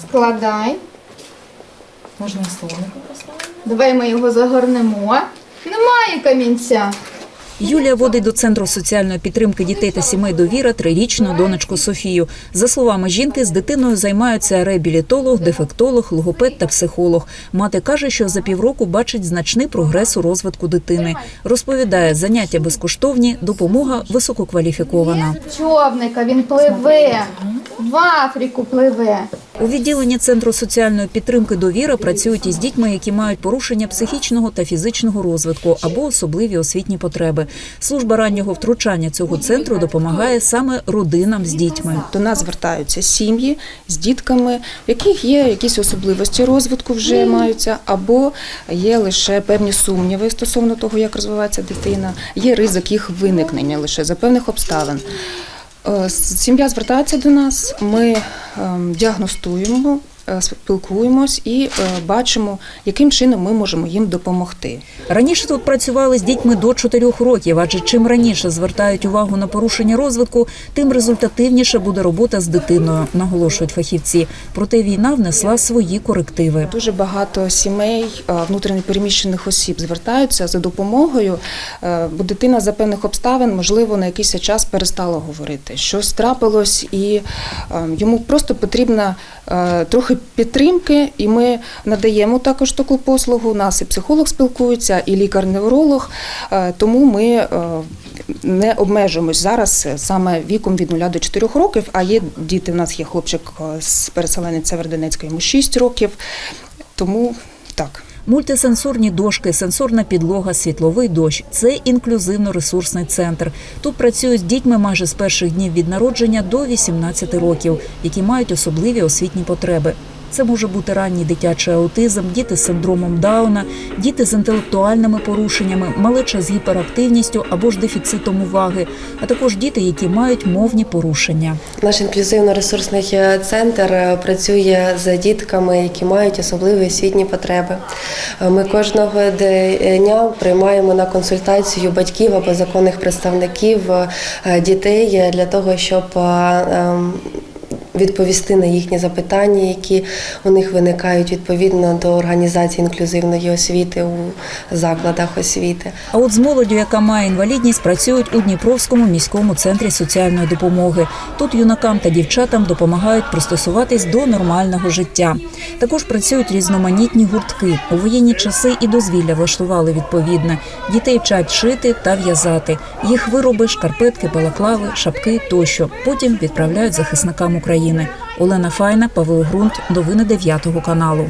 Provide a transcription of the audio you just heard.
Складай. Можна словника поставити. Давай ми його загорнемо. Немає камінця. Юлія водить до центру соціальної підтримки дітей та сімей довіра трирічну донечку Софію. За словами жінки, з дитиною займаються реабілітолог, дефектолог, логопед та психолог. Мати каже, що за півроку бачить значний прогрес у розвитку дитини. Розповідає, заняття безкоштовні, допомога висококваліфікована. Човника, він пливе. В Африку пливе. У відділенні центру соціальної підтримки довіра працюють із дітьми, які мають порушення психічного та фізичного розвитку або особливі освітні потреби. Служба раннього втручання цього центру допомагає саме родинам з дітьми. До нас звертаються сім'ї з дітками, в яких є якісь особливості розвитку вже маються, або є лише певні сумніви стосовно того, як розвивається дитина, є ризик їх виникнення лише за певних обставин. Е, Сім'я звертається до нас, ми діагностуємо, е, спілкуємось і е, бачимо, яким чином ми можемо їм допомогти. Раніше тут працювали з дітьми до 4 років, адже чим раніше звертають увагу на порушення розвитку, тим результативніше буде робота з дитиною, наголошують фахівці. Проте війна внесла свої корективи. Дуже багато сімей е, внутрішньопереміщених осіб звертаються за допомогою, е, бо дитина за певних обставин, можливо, на якийсь час перестала говорити. Щось трапилось, і е, йому просто потрібна е, трохи підтримки, і ми надаємо також таку послугу. У нас і психолог спілкується, і лікар-невролог. Е, Тому ми е, не обмежуємось зараз е, саме віком від 0 до 4 років. А є діти. У нас є хлопчик з переселенець Северодонецька, йому 6 років. Тому так. Мультисенсорні дошки, сенсорна підлога, світловий дощ це інклюзивно-ресурсний центр. Тут працюють з дітьми майже з перших днів від народження до 18 років, які мають особливі освітні потреби. Це може бути ранній дитячий аутизм, діти з синдромом Дауна, діти з інтелектуальними порушеннями, малеча з гіперактивністю або ж дефіцитом уваги, а також діти, які мають мовні порушення. Наш інклюзивно-ресурсний центр е, працює з дітками, які мають особливі освітні потреби. Е, Ми кожного дня приймаємо на консультацію батьків або законних представників е, дітей для того, щоб ем, відповісти на їхні запитання, які у них виникають відповідно до організації інклюзивної освіти у закладах освіти. А от з молоддю, яка має інвалідність, працюють у Дніпровському міському центрі соціальної допомоги. Тут юнакам та дівчатам допомагають пристосуватись до нормального життя. Також працюють різноманітні гуртки. У воєнні часи і дозвілля влаштували відповідне. Дітей вчать шити та в'язати. Їх вироби, шкарпетки, балаклави, шапки тощо. Потім відправляють захисникам України. Олена Файна, Павло Грунт. Новини 9 каналу.